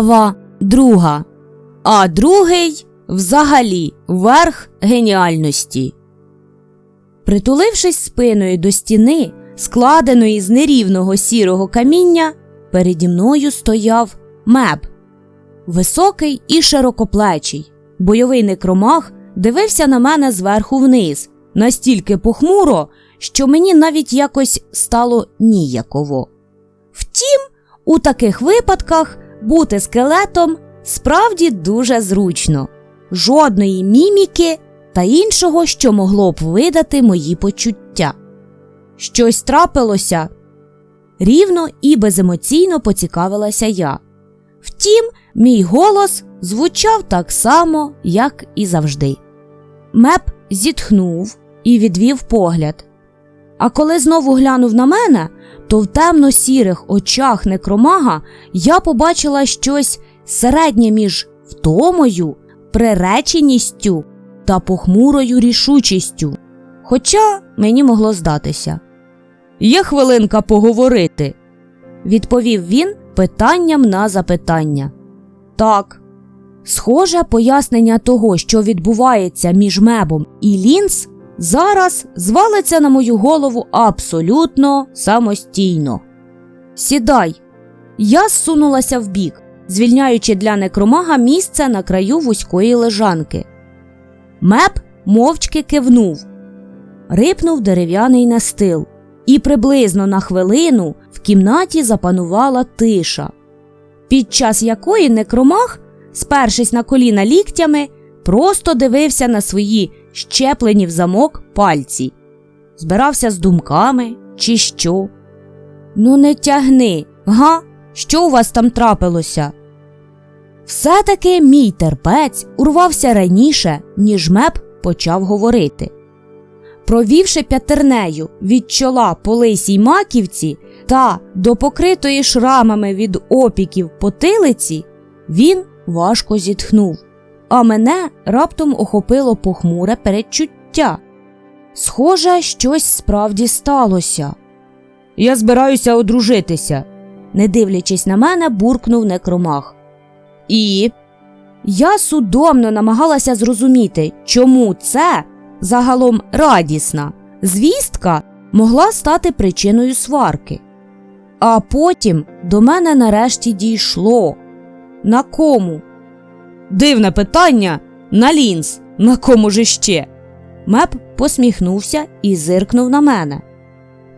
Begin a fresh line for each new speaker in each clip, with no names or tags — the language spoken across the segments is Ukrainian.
Глава друга. А другий взагалі верх геніальності. Притулившись спиною до стіни, складеної з нерівного сірого каміння, переді мною стояв меб. Високий і широкоплечий. Бойовий некромах дивився на мене зверху вниз, настільки похмуро, що мені навіть якось стало ніяково. Втім, у таких випадках бути скелетом справді дуже зручно, жодної міміки та іншого, що могло б видати мої почуття. Щось трапилося. Рівно і беземоційно поцікавилася я. Втім, мій голос звучав так само, як і завжди. Меп зітхнув і відвів погляд. А коли знову глянув на мене, то в темно-сірих очах некромага я побачила щось середнє між втомою, приреченістю та похмурою рішучістю. Хоча мені могло здатися. Є хвилинка поговорити, відповів він питанням на запитання. Так, схоже, пояснення того, що відбувається між мебом і лінз, зараз звалиться на мою голову абсолютно самостійно. Сідай. Я зсунулася вбік, звільняючи для некромага місце на краю вузької лежанки. Меп мовчки кивнув, рипнув дерев'яний настил, і приблизно на хвилину в кімнаті запанувала тиша, під час якої некромах, спершись на коліна ліктями, просто дивився на свої щеплені в замок пальці, збирався з думками, чи що. Ну, не тягни, га? Що у вас там трапилося? Все-таки мій терпець урвався раніше, ніж меп почав говорити. Провівши п'ятернею від чола по лисій маківці та до покритої шрамами від опіків потилиці, він важко зітхнув, а мене раптом охопило похмуре передчуття. Схоже, щось справді сталося. Я збираюся одружитися, не дивлячись на мене, буркнув некромах. І я судомно намагалася зрозуміти, чому це загалом радісна звістка могла стати причиною сварки. А потім до мене нарешті дійшло. На кому? Дивне питання на лінз. На кому ж іще? Меп посміхнувся і зиркнув на мене.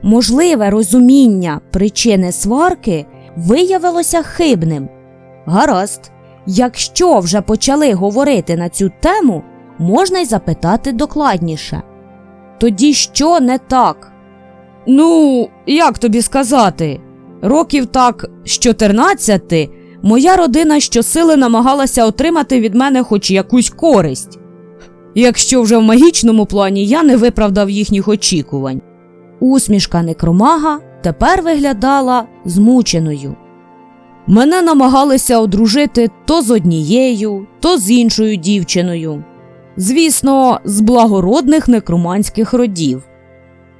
Можливе розуміння причини сварки виявилося хибним. Гаразд, якщо вже почали говорити на цю тему, можна й запитати докладніше. Тоді що не так? Ну, як тобі сказати? Років так з 14 моя родина щосили намагалася отримати від мене хоч якусь користь, якщо вже в магічному плані я не виправдав їхніх очікувань. Усмішка некромага тепер виглядала змученою. Мене намагалися одружити то з однією, то з іншою дівчиною. Звісно, з благородних некроманських родів.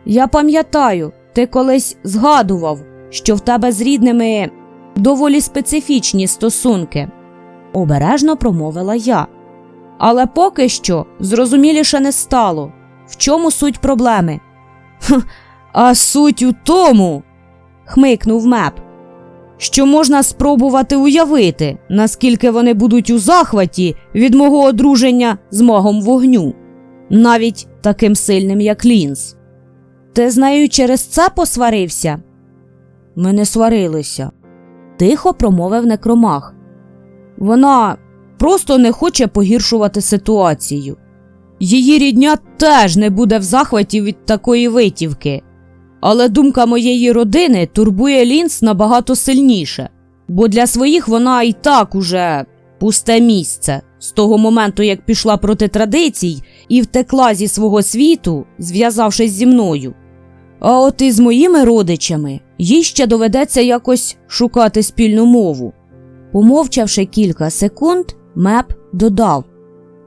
Я пам'ятаю, ти колись згадував, що в тебе з рідними доволі специфічні стосунки, обережно промовила я. Але поки що зрозуміліше не стало, в чому суть проблеми. «Хм, А суть у тому, хмикнув меп, що можна спробувати уявити, наскільки вони будуть у захваті від мого одруження з магом вогню, навіть таким сильним, як лінз. Ти з нею через це посварився? Ми не сварилися, тихо промовив некромах. Вона просто не хоче погіршувати ситуацію. Її рідня теж не буде в захваті від такої витівки. Але думка моєї родини турбує лінз набагато сильніше, бо для своїх вона і так уже пусте місце з того моменту, як пішла проти традицій і втекла зі свого світу, зв'язавшись зі мною. А от із моїми родичами їй ще доведеться якось шукати спільну мову. Помовчавши кілька секунд, меп додав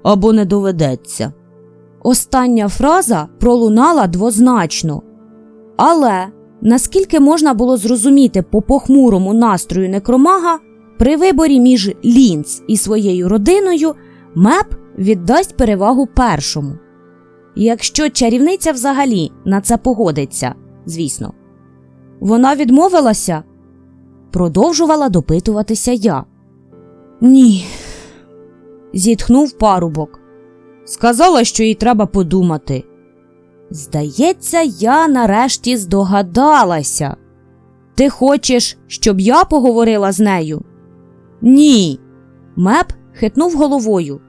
або не доведеться. Остання фраза пролунала двозначно. Але наскільки можна було зрозуміти по похмурому настрою некромага, при виборі між Лінц і своєю родиною Меп віддасть перевагу першому. Якщо чарівниця взагалі на це погодиться, звісно. Вона відмовилася, продовжувала допитуватися я. Ні, зітхнув парубок. Сказала, що їй треба подумати. Здається, я нарешті здогадалася. Ти хочеш, щоб я поговорила з нею? Ні. Меп хитнув головою.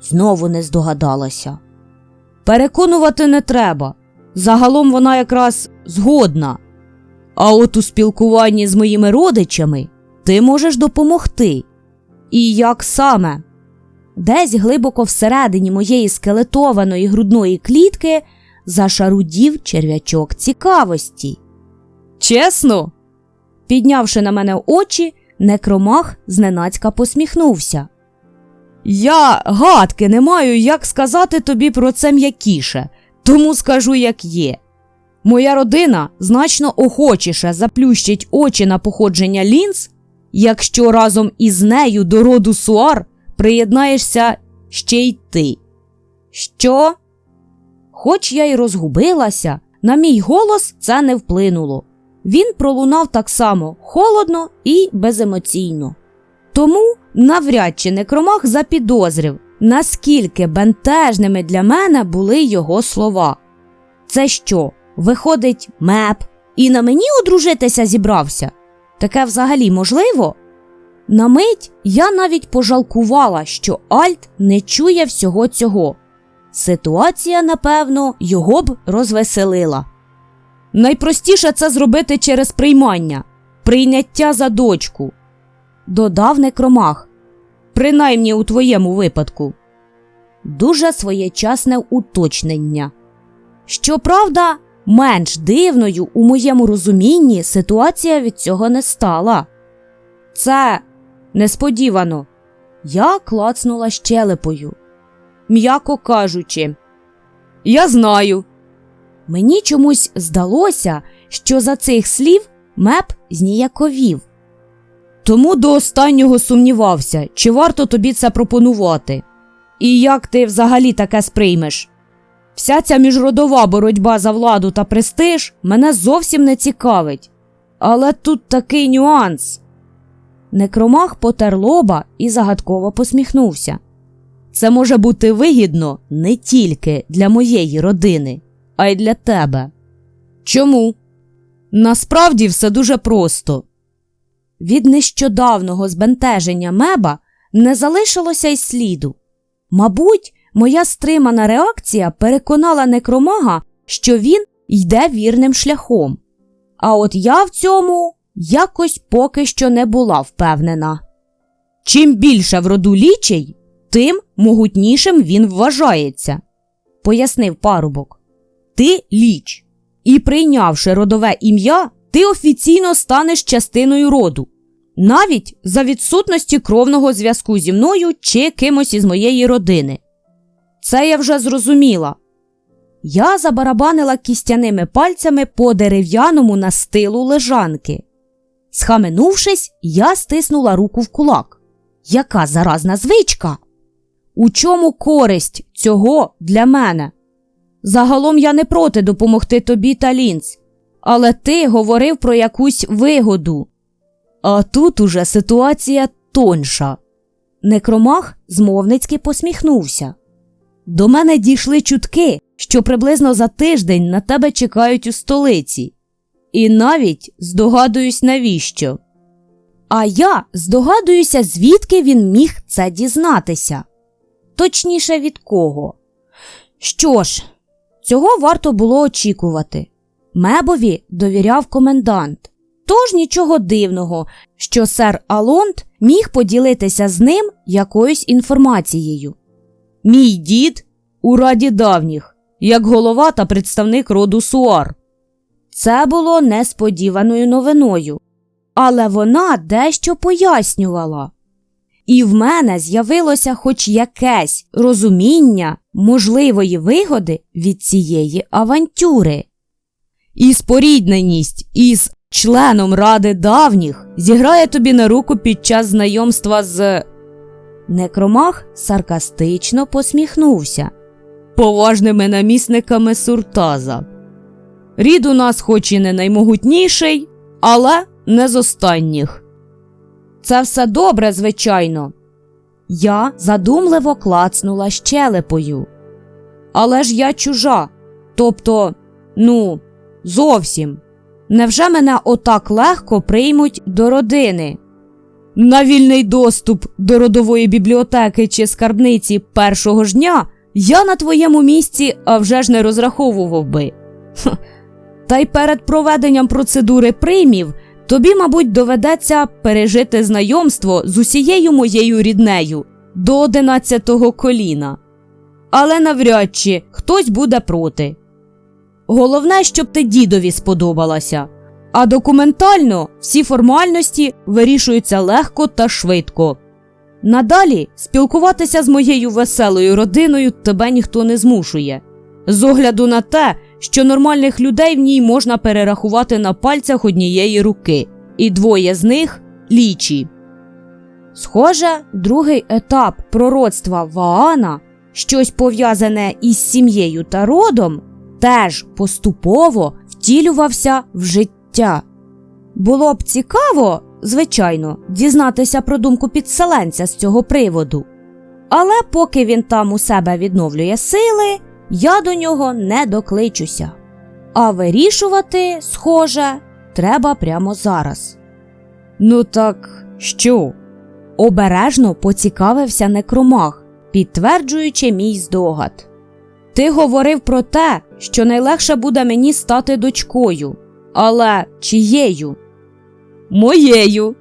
Знову не здогадалася. Переконувати не треба. Загалом вона якраз згодна. А от у спілкуванні з моїми родичами ти можеш допомогти. І як саме? Десь глибоко всередині моєї скелетованої грудної клітки зашарудів черв'ячок цікавості. Чесно? Піднявши на мене очі, некромах зненацька посміхнувся. Я гадки не маю, як сказати тобі про це м'якіше, тому скажу, як є. Моя родина значно охочіше заплющить очі на походження лінз, якщо разом із нею до роду суар приєднаєшся ще й ти. Що? Хоч я й розгубилася, на мій голос це не вплинуло. Він пролунав так само холодно і беземоційно. Тому навряд чи некромах запідозрив, наскільки бентежними для мене були його слова. Це що, виходить, меп, і на мені одружитися зібрався? Таке взагалі можливо? На мить я навіть пожалкувала, що Альт не чує всього цього. Ситуація, напевно, його б розвеселила. Найпростіше це зробити через приймання, прийняття за дочку, додав некромах, принаймні у твоєму випадку. Дуже своєчасне уточнення. Щоправда, менш дивною у моєму розумінні ситуація від цього не стала. Це несподівано. Я клацнула щелепою. М'яко кажучи, я знаю. Мені чомусь здалося, що за цих слів меп зніяковів. Тому до останнього сумнівався, чи варто тобі це пропонувати. І як ти взагалі таке сприймеш? Вся ця міжродова боротьба за владу та престиж мене зовсім не цікавить. Але тут такий нюанс. Некромах потер лоба і загадково посміхнувся. Це може бути вигідно не тільки для моєї родини, а й для тебе. Чому? Насправді все дуже просто. Від нещодавного збентеження меба не залишилося й сліду. Мабуть, моя стримана реакція переконала некромага, що він йде вірним шляхом. А от я в цьому якось поки що не була впевнена. Чим більше в роду лічей, тим могутнішим він вважається, пояснив парубок. Ти ліч, і прийнявши родове ім'я, ти офіційно станеш частиною роду, навіть за відсутності кровного зв'язку зі мною чи кимось із моєї родини. Це я вже зрозуміла. Я забарабанила кістяними пальцями по дерев'яному настилу лежанки. Схаменувшись, я стиснула руку в кулак. Яка заразна звичка? У чому користь цього для мене? Загалом я не проти допомогти тобі та лінц, але ти говорив про якусь вигоду. А тут уже ситуація тонша. Некромах змовницьки посміхнувся. До мене дійшли чутки, що приблизно за тиждень на тебе чекають у столиці, і навіть здогадуюсь, навіщо. А я здогадуюся, звідки він міг це дізнатися. Точніше, від кого. Що ж, цього варто було очікувати. Мебові довіряв комендант. Тож нічого дивного, що сер Алонд міг поділитися з ним якоюсь інформацією. Мій дід у раді давніх, як голова та представник роду Суар. Це було несподіваною новиною, але вона дещо пояснювала. І в мене з'явилося хоч якесь розуміння можливої вигоди від цієї авантюри. І спорідненість із членом ради давніх, зіграє тобі на руку під час знайомства з. Некромах саркастично посміхнувся поважними намісниками Суртаза. Рід у нас, хоч і не наймогутніший, але не з останніх. Це все добре, звичайно. Я задумливо клацнула щелепою. Але ж я чужа. Тобто, ну, зовсім. Невже мене отак легко приймуть до родини? На вільний доступ до родової бібліотеки чи скарбниці першого ж дня я на твоєму місці а вже ж не розраховував би. Ха. Та й перед проведенням процедури приймів тобі, мабуть, доведеться пережити знайомство з усією моєю ріднею до одинадцятого коліна. Але навряд чи хтось буде проти. Головне, щоб ти дідові сподобалася. А документально всі формальності вирішуються легко та швидко. Надалі спілкуватися з моєю веселою родиною тебе ніхто не змушує, з огляду на те, що нормальних людей в ній можна перерахувати на пальцях однієї руки, і двоє з них лічі. Схоже, другий етап пророцтва Ваана, щось пов'язане із сім'єю та родом, теж поступово втілювався в життя. Було б цікаво, звичайно, дізнатися про думку підселенця з цього приводу. Але поки він там у себе відновлює сили, я до нього не докличуся. А вирішувати, схоже, треба прямо зараз. Ну так що? Обережно поцікавився некромах, підтверджуючи мій здогад. Ти говорив про те, що найлегше буде мені стати дочкою, але чиєю? Моєю.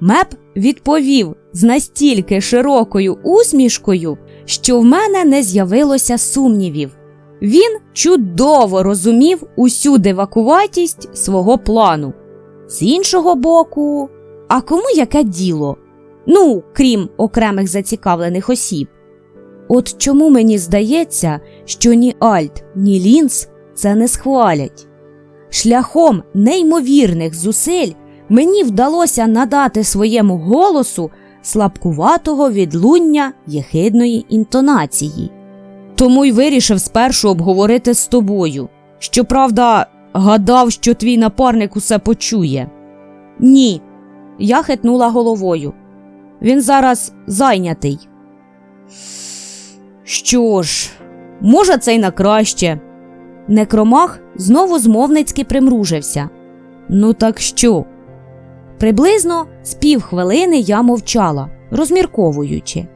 Меп відповів з настільки широкою усмішкою, що в мене не з'явилося сумнівів. Він чудово розумів усю дивакуватість свого плану. З іншого боку, а кому яке діло? Ну, крім окремих зацікавлених осіб. От чому мені здається, що ні Альт, ні Лінс це не схвалять. Шляхом неймовірних зусиль мені вдалося надати своєму голосу слабкуватого відлуння єхидної інтонації. Тому й вирішив спершу обговорити з тобою. Щоправда, гадав, що твій напарник усе почує. Ні, я хитнула головою. Він зараз зайнятий. Що ж, може, це й на краще. Некромах знову змовницьки примружився. Ну, так що? Приблизно з півхвилини я мовчала, розмірковуючи.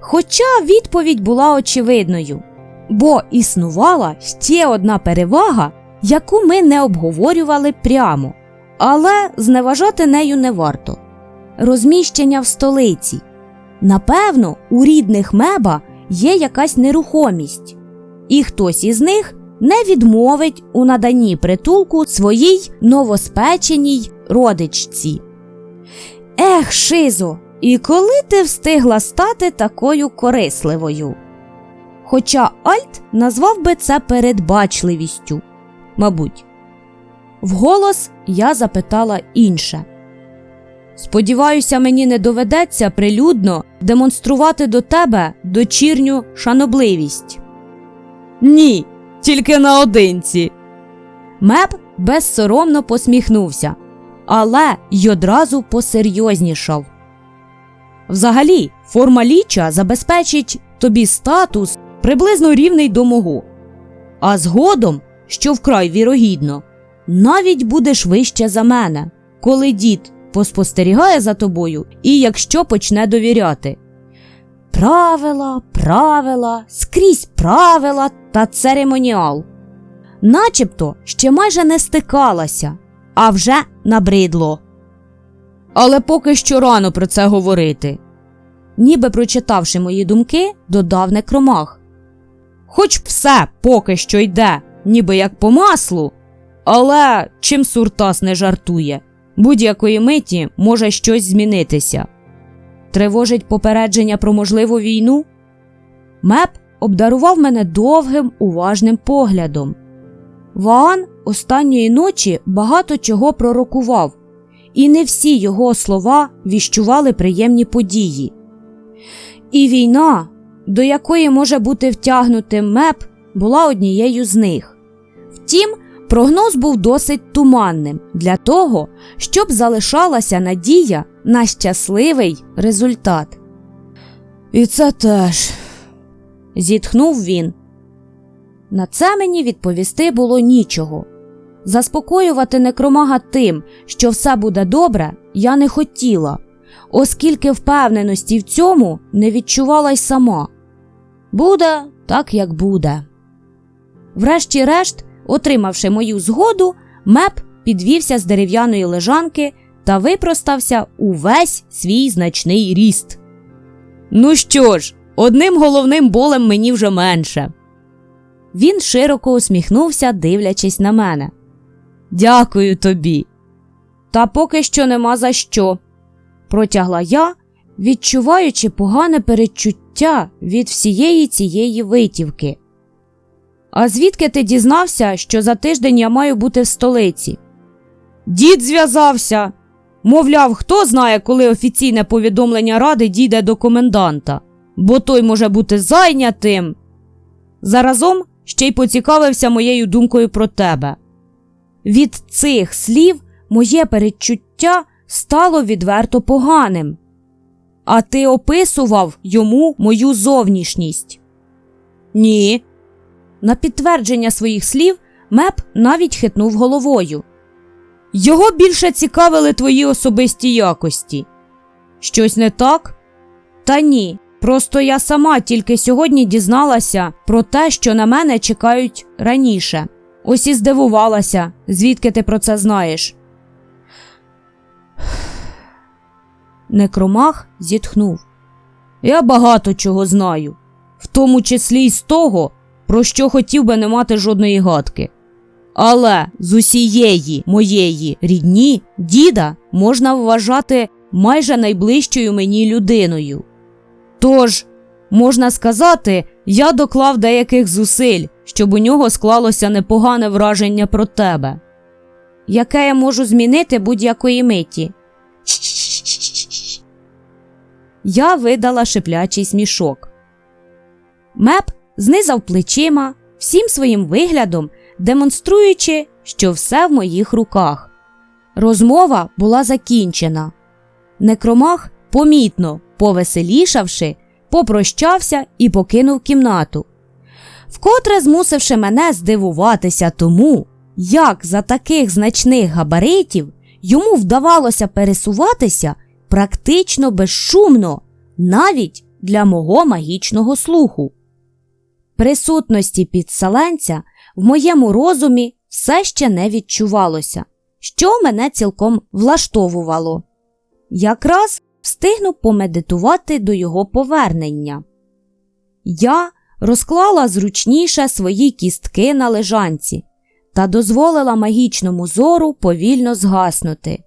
Хоча відповідь була очевидною, бо існувала ще одна перевага, яку ми не обговорювали прямо, але зневажати нею не варто розміщення в столиці. Напевно, у рідних меба є якась нерухомість, і хтось із них не відмовить у наданні притулку своїй новоспеченій родичці. Ех, Шизо, і коли ти встигла стати такою корисливою? Хоча Альт назвав би це передбачливістю, мабуть. Вголос я запитала інше. Сподіваюся, мені не доведеться прилюдно демонструвати до тебе дочірню шанобливість. Ні, тільки наодинці. Меп безсоромно посміхнувся, але й одразу посерйознішав. Взагалі, форма ліча забезпечить тобі статус приблизно рівний до мого, а згодом, що вкрай вірогідно, навіть будеш вище за мене, коли дід поспостерігає за тобою і якщо почне довіряти. Правила, правила, скрізь правила та церемоніал. Начебто ще майже не стикалася, а вже набридло. Але поки що рано про це говорити. Ніби прочитавши мої думки, додав некромах. Хоч все поки що йде, ніби як по маслу, але чим суртас не жартує, будь-якої миті може щось змінитися. Тривожить попередження про можливу війну? Меп обдарував мене довгим уважним поглядом. Ваан останньої ночі багато чого пророкував, і не всі його слова віщували приємні події. І війна, до якої може бути втягнутим меп, була однією з них. Втім, прогноз був досить туманним для того, щоб залишалася надія на щасливий результат. І це теж, зітхнув він. На це мені відповісти було нічого. Заспокоювати некромага тим, що все буде добре, я не хотіла, оскільки впевненості в цьому не відчувала й сама. Буде так, як буде. Врешті-решт, отримавши мою згоду, меп підвівся з дерев'яної лежанки та випростався увесь свій значний ріст. Ну що ж, одним головним болем мені вже менше. Він широко усміхнувся, дивлячись на мене. Дякую тобі. Та поки що нема за що, протягла я, відчуваючи погане передчуття від всієї цієї витівки. А звідки ти дізнався, що за тиждень я маю бути в столиці? Дід зв'язався. Мовляв, хто знає, коли офіційне повідомлення ради дійде до коменданта, бо той може бути зайнятим. Заразом ще й поцікавився моєю думкою про тебе. Від цих слів моє передчуття стало відверто поганим. А ти описував йому мою зовнішність? Ні. На підтвердження своїх слів меп навіть хитнув головою. Його більше цікавили твої особисті якості. Щось не так? Та ні. Просто я сама тільки сьогодні дізналася про те, що на мене чекають раніше. Ось і здивувалася, звідки ти про це знаєш. Некромах зітхнув. Я багато чого знаю, в тому числі й з того, про що хотів би не мати жодної гадки. Але з усієї моєї рідні діда можна вважати майже найближчою мені людиною. Тож, можна сказати, я доклав деяких зусиль, щоб у нього склалося непогане враження про тебе, яке я можу змінити будь-якої миті. Я видала шиплячий смішок. Меп знизав плечима, всім своїм виглядом, демонструючи, що все в моїх руках. Розмова була закінчена. Некромах, помітно повеселішавши, попрощався і покинув кімнату, вкотре змусивши мене здивуватися тому, як за таких значних габаритів йому вдавалося пересуватися практично безшумно, навіть для мого магічного слуху. Присутності підселенця в моєму розумі все ще не відчувалося, що мене цілком влаштовувало. Якраз встигну помедитувати до його повернення. Я розклала зручніше свої кістки на лежанці та дозволила магічному зору повільно згаснути,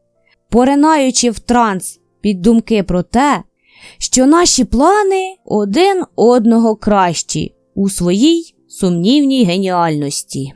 поринаючи в транс під думки про те, що наші плани один одного кращі у своїй сумнівній геніальності.